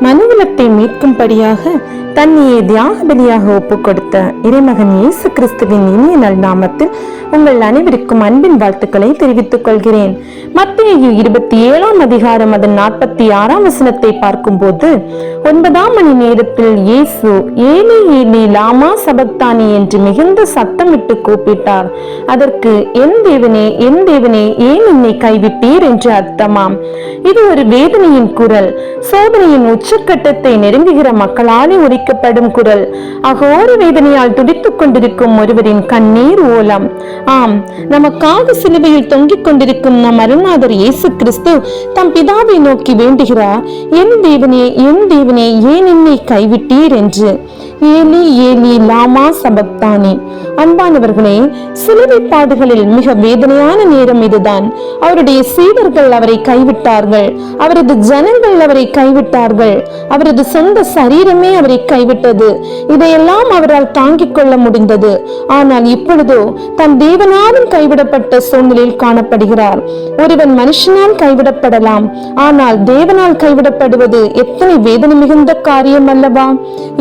Mana மனுகுலத்தை மீட்கும்படியாக தன்னையே தியாகபலியாக ஒப்புக் கொடுத்த இறைமகன் இயேசு கிறிஸ்துவின் இனிய நல் நாமத்தில் உங்கள் அனைவருக்கும் அன்பின் வாழ்த்துக்களை தெரிவித்துக் கொள்கிறேன். மத்திய இருபத்தி ஏழாம் அதிகாரம் அதன் நாற்பத்தி ஆறாம் வசனத்தை பார்க்கும்போது ஒன்பதாம் மணி நேரத்தில் இயேசு ஏலி ஏலி லாமா சபத்தானி என்று மிகுந்த சத்தமிட்டு கூப்பிட்டார். அதற்கு என் தேவனே என் தேவனே ஏன் என்னை கைவிட்டீர்? என்று அர்த்தமாம். இது ஒரு வேதனையின் குரல். சோதனையின் உச்சக்கட்ட உச்சக்கட்டத்தை நெருங்குகிற மக்களாலே உரிக்கப்படும் குரல். அகோர வேதனையால் துடித்துக் கொண்டிருக்கும் ஒருவரின் கண்ணீர் ஓலம். ஆம் நமக்காக சிலுவையில் தொங்கிக் கொண்டிருக்கும் நம் அருணாதர் இயேசு கிறிஸ்து தம் பிதாவை நோக்கி வேண்டுகிறார் என் தேவனே என் தேவனே ஏன் என்னை கைவிட்டீர்? என்று. ஏலி ஏலி லாமா சபக்தானி அன்பானவர்களே சிலுவை பாடுகளில் மிக வேதனையான நேரம் இதுதான். அவருடைய சீடர்கள் அவரை கைவிட்டார்கள். அவரது ஜனங்கள் அவரை கைவிட்டார்கள். அவரது சொந்த சரீரமே அவரை கைவிட்டது. இதையெல்லாம் அவரால் தாங்கிக் கொள்ள முடிந்தது. ஆனால் இப்பொழுதோ தன் தேவனாலும் கைவிடப்பட்ட சூழ்நிலையில் காணப்படுகிறார். ஒருவன் மனுஷனால் கைவிடப்படலாம். ஆனால் தேவனால் கைவிடப்படுவது எத்தனை வேதனை மிகுந்த காரியம் அல்லவா?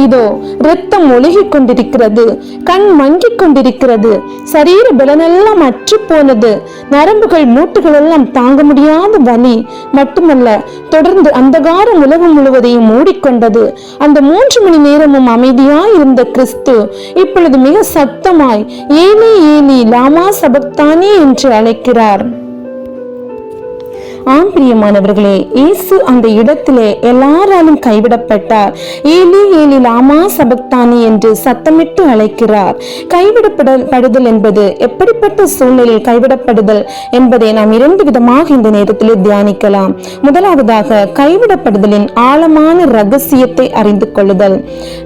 இதோ இரத்தம் ஒழுகிக் கொண்டிருக்கிறது கண் மங்கிக் கொண்டிருக்கிறது சரீர பலனெல்லாம் அற்று போனது நரம்புகள் மூட்டுகள் எல்லாம் தாங்க முடியாத வலி மட்டுமல்ல தொடர்ந்து அந்தகாரம் உலகம் முழுவதையும் மூடிக்கொண்டது. அந்த மூன்று மணி நேரமும் அமைதியாய் இருந்த கிறிஸ்து இப்பொழுது மிக சத்தமாய் ஏனி ஏனி லாமா சபக்தானே என்று அழைக்கிறார். ஆம் பிரியமானவர்களே இயேசு அந்த இடத்திலே எல்லாராலும் கைவிடப்பட்டார். ஏலி ஏலி லாமா சபக்தானி என்று சத்தமிட்டு அழைக்கிறார். கைவிடப்படுதல் என்பது எப்படிப்பட்ட சூழ்நிலையில் கைவிடப்படுதல் என்பதை நாம் இரண்டு விதமாக இந்த நேரத்தில் தியானிக்கலாம். முதலாவதாக கைவிடப்படுதலின் ஆழமான ரகசியத்தை அறிந்து கொள்ளுதல்.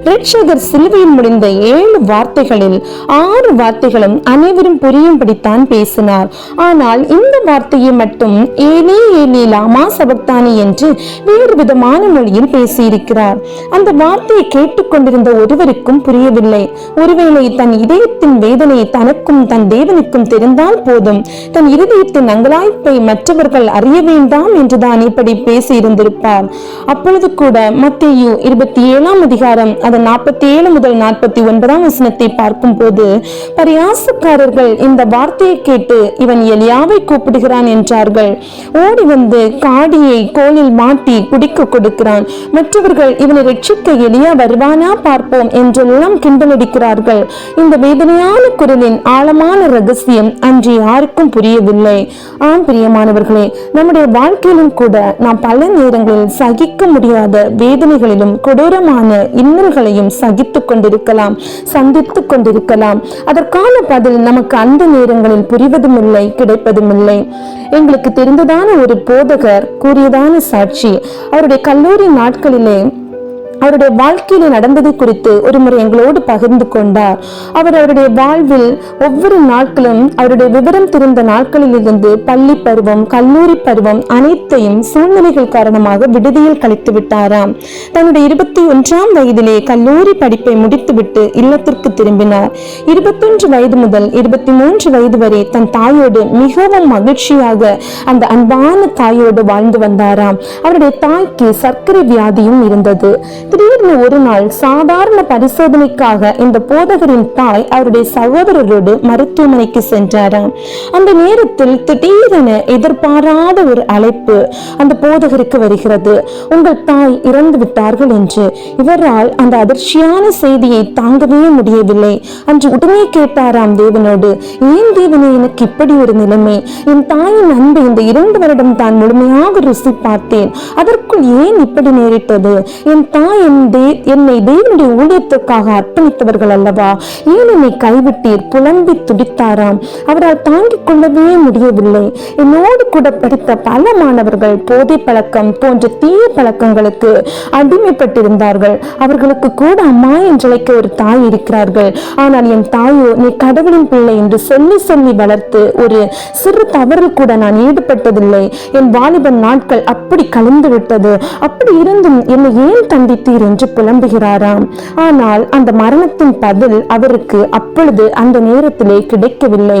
ரட்சகர் சிலுவையில் முடிந்த ஏழு வார்த்தைகளில் ஆறு வார்த்தைகளும் அனைவரும் புரியும்படித்தான் பேசினார். ஆனால் இந்த வார்த்தையை மட்டும் ஏனே ஏலி லாமா சபக்தானி என்று வேறு விதமான மொழியில் பேசியிருக்கிறார். அந்த வார்த்தையை கேட்டுக்கொண்டிருந்த ஒருவருக்கும் புரியவில்லை. ஒருவேளை தன் இதயத்தின் வேதனை தனக்கும் தன் தேவனுக்கும் தெரிந்தால் போதும். தன் இருதயத்தின் அங்கலாய்ப்பை மற்றவர்கள் அறிய வேண்டாம் என்றுதான் இப்படி பேசியிருந்திருப்பார். அப்பொழுது கூட மத்தேயு இருபத்தி ஏழாம் அதிகாரம் அதன் நாற்பத்தி ஏழு முதல் நாற்பத்தி ஒன்பதாம் வசனத்தை பார்க்கும் போது பரியாசக்காரர்கள் இந்த வார்த்தையை கேட்டு இவன் எலியாவை கூப்பிடுகிறான் என்றார்கள். ஓடி ஓடி வந்து காடியை கோலில் மாட்டி குடிக்க கொடுக்கிறான். மற்றவர்கள் இவனை ரட்சிக்க எளியா வருவானா? பார்ப்போம் என்றெல்லாம் கிண்டலடிக்கிறார்கள். இந்த வேதனையான குரலின் ஆழமான ரகசியம் அன்று யாருக்கும் புரியவில்லை. ஆம் பிரியமானவர்களே நம்முடைய வாழ்க்கையிலும் கூட நாம் பல நேரங்களில் சகிக்க முடியாத வேதனைகளிலும் கொடூரமான இன்னல்களையும் சகித்துக் கொண்டிருக்கலாம் சந்தித்துக் கொண்டிருக்கலாம். அதற்கான பதில் நமக்கு அந்த நேரங்களில் புரிவதும் இல்லை கிடைப்பதும் இல்லை எங்களுக்கு தெரிந்ததான ஒரு போதகர் கூறியதான சாட்சி அவருடைய கல்லூரி நாட்களிலே அவருடைய வாழ்க்கையில நடந்தது குறித்து ஒரு முறை எங்களோடு பகிர்ந்து கொண்டார். அவர் அவருடைய வாழ்வில் ஒவ்வொரு நாட்களும் அவருடைய விவரம் தெரிந்த நாட்களில் இருந்து பள்ளி பருவம் கல்லூரி பருவம் அனைத்தையும் சூழ்நிலைகள் காரணமாக விடுதியில் கழித்து விட்டாராம். தன்னுடைய இருபத்தி ஒன்றாம் வயதிலே கல்லூரி படிப்பை முடித்துவிட்டு இல்லத்திற்கு திரும்பினார். இருபத்தொன்று வயது முதல் இருபத்தி மூன்று வயது வரை தன் தாயோடு மிகவும் மகிழ்ச்சியாக அந்த அன்பான தாயோடு வாழ்ந்து வந்தாராம். அவருடைய தாய்க்கு சர்க்கரை வியாதியும் இருந்தது. ত্রি திடீர்னு ஒரு நாள் சாதாரண பரிசோதனைக்காக இந்த போதகரின் தாய் அவருடைய சகோதரரோடு மருத்துவமனைக்கு சென்றாராம். அந்த நேரத்தில் திடீரென எதிர்பாராத ஒரு அழைப்பு அந்த போதகருக்கு வருகிறது. உங்கள் தாய் இறந்து விட்டார்கள் என்று. இவரால் அந்த அதிர்ச்சியான செய்தியை தாங்கவே முடியவில்லை. அன்று உடனே கேட்டாராம் தேவனோடு ஏன் தேவனே எனக்கு இப்படி ஒரு நிலைமை? என் தாயின் அன்பு இந்த இரண்டு வருடம் தான் முழுமையாக ருசி பார்த்தேன். அதற்குள் ஏன் இப்படி நேரிட்டது? என் தாய் என் என்னை தேவனுடைய ஊழியத்துக்காக அர்ப்பணித்தவர்கள் அல்லவா? ஏன் என்னை கைவிட்டீர் புலம்பி துடித்தாராம். அவரால் தாங்கிக் கொள்ளவே முடியவில்லை. என்னோடு கூட படித்த பல மாணவர்கள் போதை பழக்கம் போன்ற தீய பழக்கங்களுக்கு அடிமைப்பட்டிருந்தார்கள். அவர்களுக்கு கூட அம்மா என்றழைக்க ஒரு தாய் இருக்கிறார்கள். ஆனால் என் தாயோ நீ கடவுளின் பிள்ளை என்று சொல்லி சொல்லி வளர்த்து ஒரு சிறு தவறில் கூட நான் ஈடுபட்டதில்லை. என் வாலிபன் நாட்கள் அப்படி கலந்து விட்டது. அப்படி இருந்தும் என்னை ஏன் தண்டித்தீர் என்று என்று புலம்புகிறாராம். ஆனால் அந்த மரணத்தின் பதில் அவருக்கு அப்பொழுது அந்த நேரத்திலே கிடைக்கவில்லை.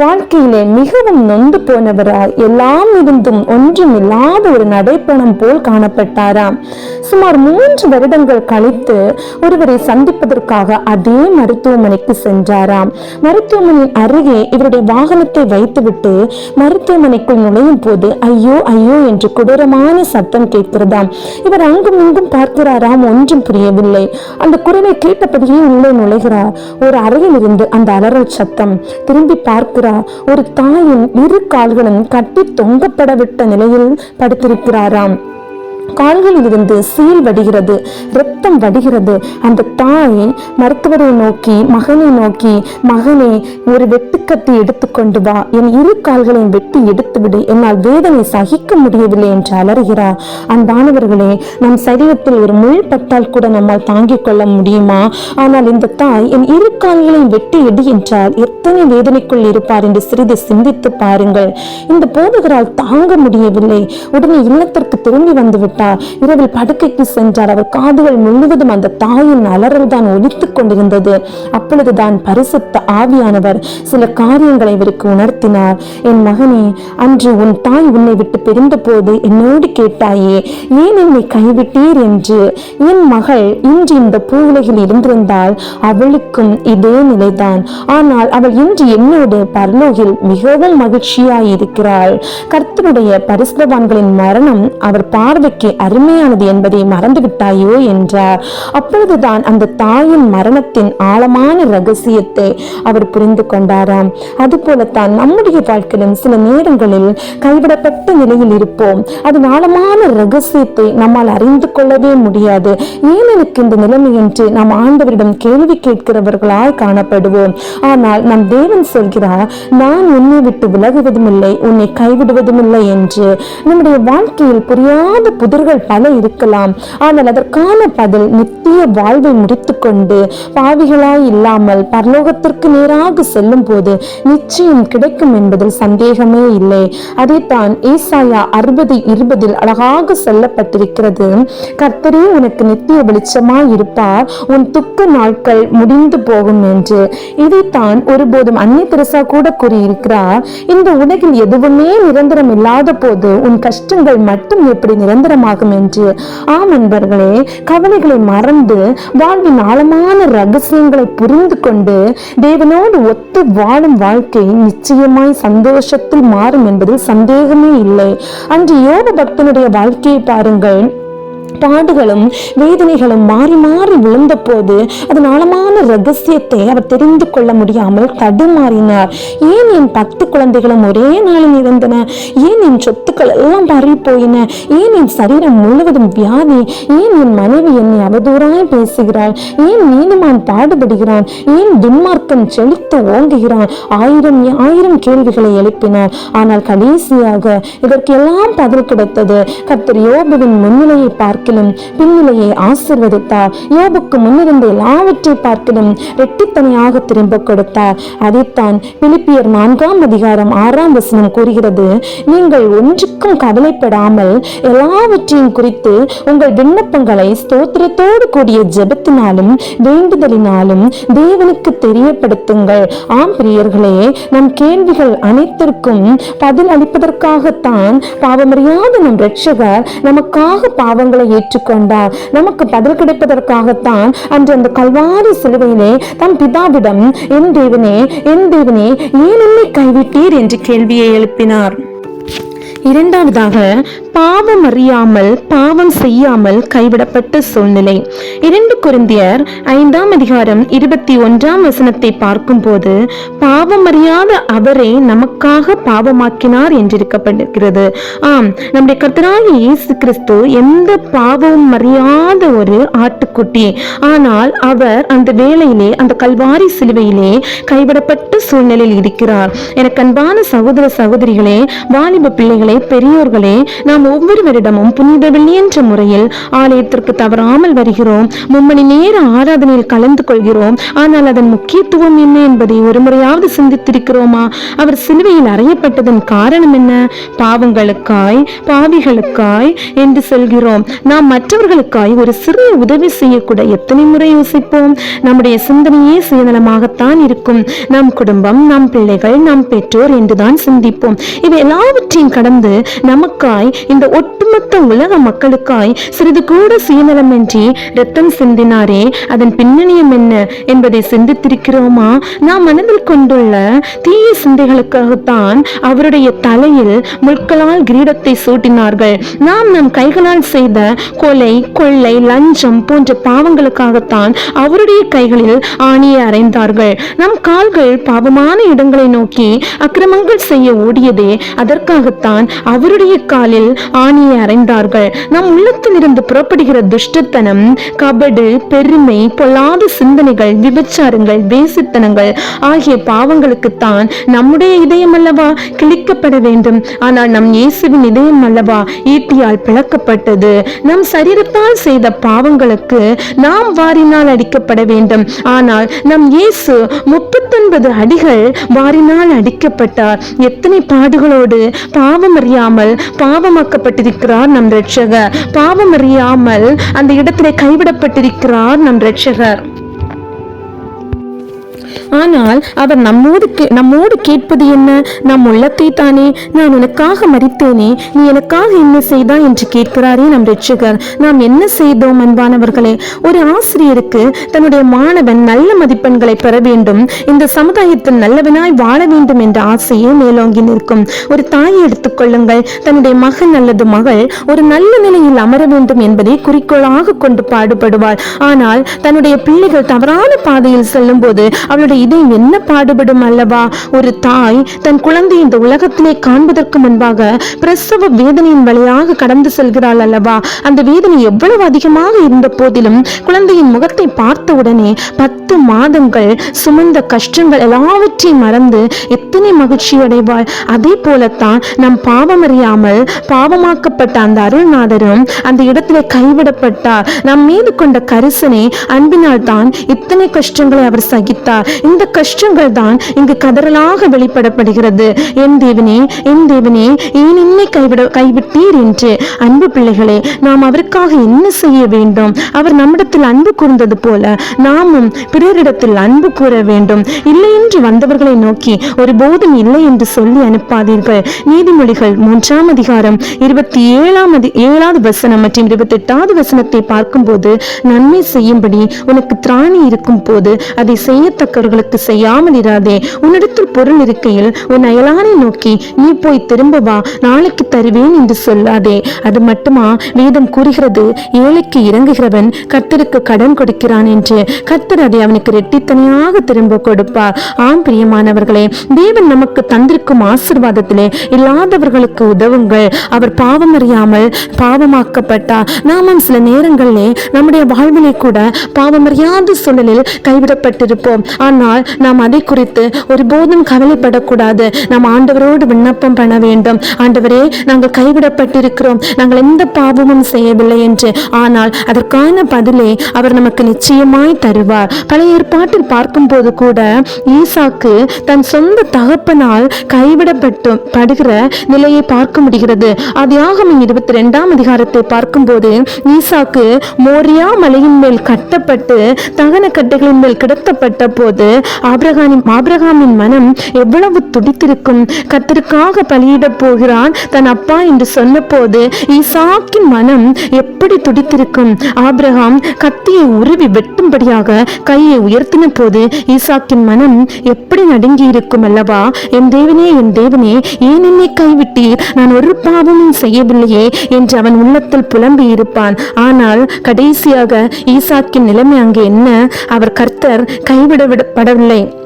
வாழ்க்கையிலே மிகவும் நொந்து போனவராய் எல்லாம் இருந்தும் ஒன்றும் இல்லாத ஒரு நடைப்பணம் போல் காணப்பட்டாராம். சுமார் மூன்று வருடங்கள் கழித்து ஒருவரை சந்திப்பதற்காக அதே மருத்துவமனைக்கு சென்றாராம். மருத்துவமனையின் அருகே இவருடைய வாகனத்தை வைத்துவிட்டு மருத்துவமனைக்குள் நுழையும் போது ஐயோ ஐயோ என்று கொடூரமான சத்தம் கேட்கிறதாம். இவர் அங்கும் இங்கும் பார்க்கிறாராம். ஒன்றும் புரியவில்லை. அந்த குரலை கேட்டபடியே உள்ளே நுழைகிறார். ஒரு அறையில் இருந்து அந்த அலறல் சத்தம். திரும்பி பார்க்கிறார். ஒரு தாயின் இரு கால்களும் கட்டி தொங்கப்பட விட்ட நிலையில் படுத்திருக்கிறாராம். கால்களில் இருந்து சீல் வடிகிறது ரத்தம் வடிகிறது. அந்த தாய் மருத்துவரை நோக்கி மகனை நோக்கி மகனே ஒரு வெட்டுக்கத்தி எடுத்துக்கொண்டு வா. என் இரு கால்களையும் வெட்டி எடுத்துவிடு. என்னால் வேதனை சகிக்க முடியவில்லை என்று அலறுகிறார். அன்பானவர்களே நம் சரீரத்தில் ஒரு முள் பட்டால் கூட நம்மால் தாங்கிக் கொள்ள முடியுமா? ஆனால் இந்த தாய் என் இரு கால்களையும் வெட்டி எடு என்றால் எத்தனை வேதனைக்குள் இருப்பார் என்று சிறிது சிந்தித்து பாருங்கள். இந்த போதகரால் தாங்க முடியவில்லை. உடனே இல்லத்திற்கு திரும்பி வந்து விட்டார் இரவில் படுக்கைக்கு சென்றார். அவர் காதுகள் முழுவதும் அந்த தாயின் அலறல் தான் ஒலித்துக் கொண்டிருந்தது. அப்பொழுதுதான் பரிசுத்த ஆவியானவர் சில காரியங்களை இவருக்கு உணர்த்தினார். என் மகனே அன்று உன் தாய் உன்னை விட்டு பிரிந்த போது என்னோடு கேட்டாயே ஏன் என்னை கைவிட்டீர் என்று? என் மகள் இன்று இந்த பூவுலகில் இருந்திருந்தால் அவளுக்கும் இதே நிலைதான். ஆனால் அவள் இன்று என்னோடு பரலோகில் மிகவும் மகிழ்ச்சியாய் இருக்கிறாள் கர்த்தருடைய பரிசுத்தவான்களின் மரணம் அவர் பார்வைக்கு அருமையானது என்பதை மறந்துவிட்டாயோ என்றார். அப்பொழுதுதான் அந்த தாயின் மரணத்தின் ஆழமான ரகசியத்தை அவர் புரிந்து கொண்டாராம். அதுபோலத்தான் நம்முடைய வாழ்க்கையிலும் சில நேரங்களில் கைவிடப்பட்ட நிலையில் இருப்போம். அதன் ஆழமான ரகசியத்தை நம்மால் அறிந்து கொள்ளவே முடியாது. ஏன் எனக்கு இந்த நிலைமை என்று நாம் ஆண்டவரிடம் கேள்வி கேட்கிறவர்களாய் காணப்படுவோம். ஆனால் நம் தேவன் சொல்கிறார் நான் உன்னை விட்டு விலகுவதும் இல்லை உன்னை கைவிடுவதும் இல்லை என்று. நம்முடைய வாழ்க்கையில் புரியாத புது எதிர்கள் பல இருக்கலாம். ஆனால் அதற்கான பதில் நித்திய வாழ்வை முடித்துக்கொண்டு பாவிகளாய் இல்லாமல் பரலோகத்திற்கு நேராக செல்லும் போது நிச்சயம் கிடைக்கும் என்பதில் சந்தேகமே இல்லை. அதைத்தான் ஏசாயா அறுபது இருபதில் அழகாக சொல்லப்பட்டிருக்கிறது. கர்த்தரே உனக்கு நித்திய வெளிச்சமாய் இருப்பார். உன் துக்க நாட்கள் முடிந்து போகும் என்று. இதைத்தான் ஒருபோதும் அந்நிய தெரசா கூட கூறியிருக்கிறார். இந்த உலகில் எதுவுமே நிரந்தரம் இல்லாத போது உன் கஷ்டங்கள் மட்டும் எப்படி நிரந்தரமாகும் என்று. ஆம் நண்பர்களே கவலைகளை மறந்து வாழ்வின் ஆழமான ரகசியங்களை புரிந்து கொண்டு தேவனோடு ஒத்து வாழும் வாழ்க்கை நிச்சயமாய் சந்தோஷத்தில் மாறும் என்பதில் சந்தேகமே இல்லை. அன்று யோக பக்தனுடைய வாழ்க்கையை பாருங்கள். பாடுகளும் வேதனைகளும் மாறி மாறி விழுந்த போது அதன் ஆழமான ரகசியத்தை அவர் தெரிந்து கொள்ள முடியாமல் தடுமாறினார். ஏன் என் பத்து குழந்தைகளும் ஒரே நாளில் இருந்தன ஏன் என் சொத்துக்கள் எல்லாம் பறி போயின? ஏன் என் சரீரம் முழுவதும் வியாதி? ஏன் என் மனைவி என்னை அவதூறாய் பேசுகிறாள்? ஏன் நீதிமான் பாடுபடுகிறான்? ஏன் துன்மார்க்கம் செழித்து ஓங்குகிறான்? ஆயிரம் ஆயிரம் கேள்விகளை எழுப்பினார். ஆனால் கடைசியாக இதற்கெல்லாம் பதில் கிடைத்தது. கர்த்தர் யோபுவின் முன்னிலையை பார்க்கிலும் பின்னிலையை ஆசிர்வதித்தார். யோபுக்கு முன்னிருந்த எல்லாவற்றை பார்க்கிலும் ரெட்டித்தனையாக திரும்ப கொடுத்தார். அதைத்தான் பிலிப்பியர் நான்காம் அதிகாரம் ஆறாம் வசனம் கூறுகிறது. நீங்கள் ஒன்றுக்கும் கவலைப்படாமல் எல்லாவற்றையும் குறித்து உங்கள் விண்ணப்பங்களை ஸ்தோத்திரத்தோடு கூடிய ஜெபத்தினாலும் வேண்டுதலினாலும் தேவனுக்கு தெரியப்படுத்துங்கள். ஆம் பிரியர்களே நம் கேள்விகள் அனைத்திற்கும் பதில் அளிப்பதற்காகத்தான் பாவமறியாத நம் ரட்சகர் நமக்காக பாவங்களை ஏற்றுக்கொண்டார். நமக்கு பதில் கிடைப்பதற்காகத்தான் அன்று அந்த கல்வாரி சிலுவையிலே தம் பிதாவிடம் என் தேவனே என் தேவனே ஏன் என்னை கைவிட்டீர்? என்று கேள்வியை எழுப்பினார். இரண்டாவதாக பாவம் அறியாமல் பாவம் செய்யாமல் கைவிடப்பட்ட சூழ்நிலை. இரண்டு குருந்தியர் ஐந்தாம் அதிகாரம் இருபத்தி ஒன்றாம் வசனத்தை பார்க்கும்போது பாவம் அறியாத அவரே நமக்காக பாவமாக்கினார் என்றிருக்கப்பட்டிருக்கிறது. ஆம் நம்முடைய கர்த்தராகிய இயேசு கிறிஸ்து எந்த பாவமும் அறியாத ஒரு ஆட்டுக்குட்டி. ஆனால் அவர் அந்த வேளையிலே அந்த கல்வாரி சிலுவையிலே கைவிடப்பட்ட சூழ்நிலையில் இருக்கிறார். எனக்கு அன்பான சகோதர சகோதரிகளே வாலிப பிள்ளைகளே பெரியோர்களே நாம் ஒவ்வொருவரிடமும் புனித வெள்ளி என்ற முறையில் ஆலயத்திற்கு தவறாமல் வருகிறோம். மும்மணி நேர ஆராதனையில் கலந்து கொள்கிறோம். ஆனால் அதன் முக்கியத்துவம் என்ன என்பதை ஒரு முறையாவது சிந்தித்திருக்கிறோமா? அவர் சிலுவையில் அறையப்பட்டதன் காரணம் என்ன? பாவங்களுக்காய் பாவிகளுக்காய் என்று சொல்கிறோம். நாம் மற்றவர்களுக்காய் ஒரு சிறிய உதவி செய்யக்கூட எத்தனை முறை யோசிப்போம்? நம்முடைய சிந்தனையே சுயநலமாகத்தான் இருக்கும். நம் குடும்பம் நம் பிள்ளைகள் நம் பெற்றோர் என்றுதான் சிந்திப்போம். இவை எல்லாவற்றையும் கடந்து இருந்து நமக்காய் இந்த ஒட்டுமொத்த உலக மக்களுக்காய் சிறிது கூட சுயநலமின்றி ரத்தம் சிந்தினாரே. அதன் பின்னணியம் என்ன என்பதை சிந்தித்திருக்கிறோமா? நாம் மனதில் கொண்டுள்ள தீய சிந்தைகளுக்காகத்தான் அவருடைய தலையில் முட்களால் கிரீடத்தை சூட்டினார்கள். நாம் நம் கைகளால் செய்த கொலை கொள்ளை லஞ்சம் போன்ற பாவங்களுக்காகத்தான் அவருடைய கைகளில் ஆணியை அறைந்தார்கள். நம் கால்கள் பாவமான இடங்களை நோக்கி அக்கிரமங்கள் செய்ய ஓடியதே. அதற்காகத்தான் அவருடைய காலில் ஆணியை அறைந்தார்கள் நம் உள்ளத்திலிருந்து புறப்படுகிற துஷ்டத்தனம் கபடு பெருமை பொல்லாத சிந்தனைகள் விபச்சாரங்கள் வேசித்தனங்கள் ஆகிய பாவங்களுக்குத்தான் நம்முடைய இதயம் அல்லவா கிழிக்கப்பட வேண்டும். ஆனால் நம் இயேசுவின் இதயம் அல்லவா ஈட்டியால் பிளக்கப்பட்டது. நம் சரீரத்தால் செய்த பாவங்களுக்கு நாம் வாரினால் அடிக்கப்பட வேண்டும். ஆனால் நம் இயேசு முப்பத்தொன்பது அடிகள் வாரினால் அடிக்கப்பட்டார். எத்தனை பாடுகளோடு பாவம் அறியாமல் பாவமாக்கப்பட்டிருக்கிறார் நம் ரட்சகர் பாவம் அறியாமல் அந்த இடத்திலே கைவிடப்பட்டிருக்கிறார் நம் ரட்சகர் ஆனால் அவர் நம்மோடு நம்மோடு கேட்பது என்ன? நம் உள்ளத்தை தானே நான் உனக்காக மறித்தேனே நீ எனக்காக என்ன செய்தாய்? என்று கேட்கிறாரே நம் ரட்சகர் நாம் என்ன செய்தோம் அன்பானவர்களே? ஒரு ஆசிரியருக்கு தன்னுடைய மாணவன் நல்ல மதிப்பெண்களை பெற வேண்டும். இந்த சமுதாயத்தில் நல்லவனாய் வாழ வேண்டும் என்ற ஆசையே மேலோங்கி நிற்கும். ஒரு தாயை எடுத்துக்கொள்ளுங்கள் தன்னுடைய மகன் அல்லது மகள் ஒரு நல்ல நிலையில் அமர வேண்டும் என்பதை குறிக்கோளாக கொண்டு பாடுபடுவாள். ஆனால் தன்னுடைய பிள்ளைகள் தவறான பாதையில் செல்லும் போது அவளுடைய இதயம் என்ன பாடுபடும் அல்லவா? ஒரு தாய் தன் குழந்தை இந்த உலகத்திலே காண்பதற்கு முன்பாக பிரசவ வேதனையின் வழியாக கடந்து செல்கிறாள் அல்லவா? அந்த வேதனை எவ்வளவு அதிகமாக இருந்த போதிலும் குழந்தையின் முகத்தை பார்த்தவுடனே பத்து மாதங்கள் சுமந்த கஷ்டங்கள் எல்லாவற்றையும் மறந்து எத்தனை மகிழ்ச்சி அடைவாள்? அதே போலத்தான் நம் பாவமறியாமல் பாவமாக்கப்பட்ட அந்த அருள்நாதரும் அந்த இடத்திலே கைவிடப்பட்டார். நம் மீது கொண்ட கரிசனை அன்பினால் தான் இத்தனை கஷ்டங்களை அவர் சகித்தார். இந்த கஷ்டங்கள் தான் இங்கு கதறலாக வெளிப்படப்படுகிறது. என் தேவனே என் தேவனே ஏன் என்னை கைவிட கைவிட்டீர் என்று? அன்பு பிள்ளைகளே நாம் அவருக்காக என்ன செய்ய வேண்டும்? அவர் நம்மிடத்தில் அன்பு கூர்ந்தது போல நாமும் பிறரிடத்தில் அன்பு கூற வேண்டும். இல்லை என்று வந்தவர்களை நோக்கி ஒருபோதும் இல்லை என்று சொல்லி அனுப்பாதீர்கள். நீதிமொழிகள் மூன்றாம் அதிகாரம் இருபத்தி ஏழாம் ஏழாவது வசனம் மற்றும் இருபத்தி எட்டாவது வசனத்தை பார்க்கும்போது நன்மை செய்யும்படி உனக்கு திராணி இருக்கும் போது அதை அவர்களுக்கு செய்யாமல் இராதே. உன்னிடத்தில் பொருள் இருக்கையில் உன் அயலானை நோக்கி நீ போய் திரும்ப வா நாளைக்கு தருவேன் என்று சொல்லாதே. அது மட்டுமா? வேதம் கூறுகிறது ஏழைக்கு இறங்குகிறவன் கர்த்தருக்கு கடன் கொடுக்கிறான் என்று. கர்த்தர் அதை அவனுக்கு ரெட்டித்தனையாக திரும்ப கொடுப்பார். ஆம் பிரியமானவர்களே தேவன் நமக்கு தந்திருக்கும் ஆசிர்வாதத்திலே இல்லாதவர்களுக்கு உதவுங்கள். அவர் பாவம் அறியாமல் பாவமாக்கப்பட்டார். நாமும் சில நேரங்களிலே நம்முடைய வாழ்விலே கூட பாவமறியாத சூழலில் கைவிடப்பட்டிருப்போம். ஆனால் நாம் அதை குறித்து ஒருபோதும் கவலைப்படக்கூடாது. நாம் ஆண்டவரோடு விண்ணப்பம் பண்ண வேண்டும். ஆண்டவரே நாங்கள் கைவிடப்பட்டிருக்கிறோம். நாங்கள் எந்த பாவமும் செய்யவில்லை என்று. ஆனால் அதற்கான பதிலே அவர் நமக்கு நிச்சயமாய் தருவார். பழைய ஏற்பாட்டில் பார்க்கும்போது கூட ஈசாக்கு தன் சொந்த தகப்பனால் கைவிடப்பட்டு படுகிற நிலையை பார்க்க முடிகிறது. ஆதியாகமம் இருபத்தி ரெண்டாம் அதிகாரத்தை பார்க்கும்போது ஈசாக்கு மோரியா மலையின் மேல் கட்டப்பட்டு தகன கட்டைகளின் மேல் கிடத்தப்பட்ட போது ஆபிரகாமின் ஆபிரகாமின் மனம் எவ்வளவு துடித்திருக்கும். கத்திற்காக பலியிடப் போகிறான் தன் அப்பா என்று சொன்னபோது ஈசாக்கின் மனம் எப்படி துடித்திருக்கும். ஆபிரகாம் கத்தியை உருவி வெட்டும்படியாக கையை உயர்த்தின போது ஈசாக்கின் மனம் எப்படி நடுங்கி இருக்கும் அல்லவா? என் தேவனே என் தேவனே ஏன் என்னை கைவிட்டீர்? நான் ஒரு பாவமும் செய்யவில்லையே என்று அவன் உள்ளத்தில் புலம்பி இருப்பான் ஆனால் கடைசியாக ஈசாக்கின் நிலைமை அங்கே என்ன? அவர் கர்த்தர் கைவிட கைவிடப்படவில்லை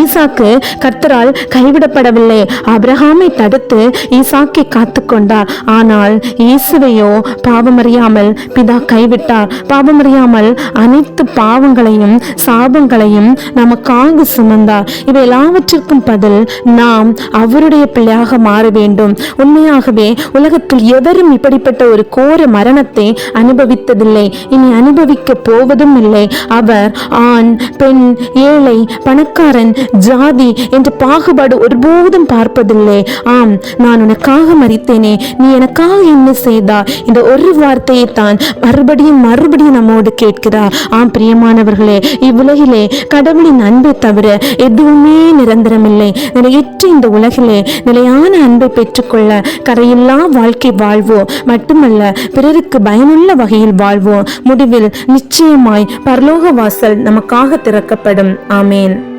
ஈசாக்கு கர்த்தரால் கைவிடப்படவில்லை. அப்ரஹாமை தடுத்து ஈசாக்கை காத்து கொண்டார் ஆனால் இயேசுவையோ பாவமறியாமல் பிதா கைவிட்டார். பாவமறியாமல் அனைத்து பாவங்களையும் சாபங்களையும் நமக்காக சுமந்தார். இவை எல்லாவற்றிற்கும் பதில் நாம் அவருடைய பிள்ளையாக மாற வேண்டும். உண்மையாகவே உலகத்தில் எவரும் இப்படிப்பட்ட ஒரு கோர மரணத்தை அனுபவித்ததில்லை. இனி அனுபவிக்க போவதும் இல்லை. அவர் ஆண் பெண் ஏழை பணக்காரன் ஜாதி என்ற பாகுபாடு ஒருபோதும் பார்ப்பதில்லை. ஆம் நான் உனக்காக மறித்தேனே நீ எனக்காக என்ன செய்தா? இந்த ஒரு வார்த்தையை தான் மறுபடியும் மறுபடியும் நம்மோடு கேட்கிறார் ஆம் பிரியமானவர்களே இவ்வுலகிலே கடவுளின் அன்பை தவிர எதுவுமே நிரந்தரமில்லை. நிலையற்ற இந்த உலகிலே நிலையான அன்பை பெற்றுக்கொள்ள கரையில்லா வாழ்க்கை வாழ்வோம். மட்டுமல்ல பிறருக்கு பயனுள்ள வகையில் வாழ்வோம். முடிவில் நிச்சயமாய் பரலோக வாசல் நமக்காக திறக்கப்படும். ஆமேன்.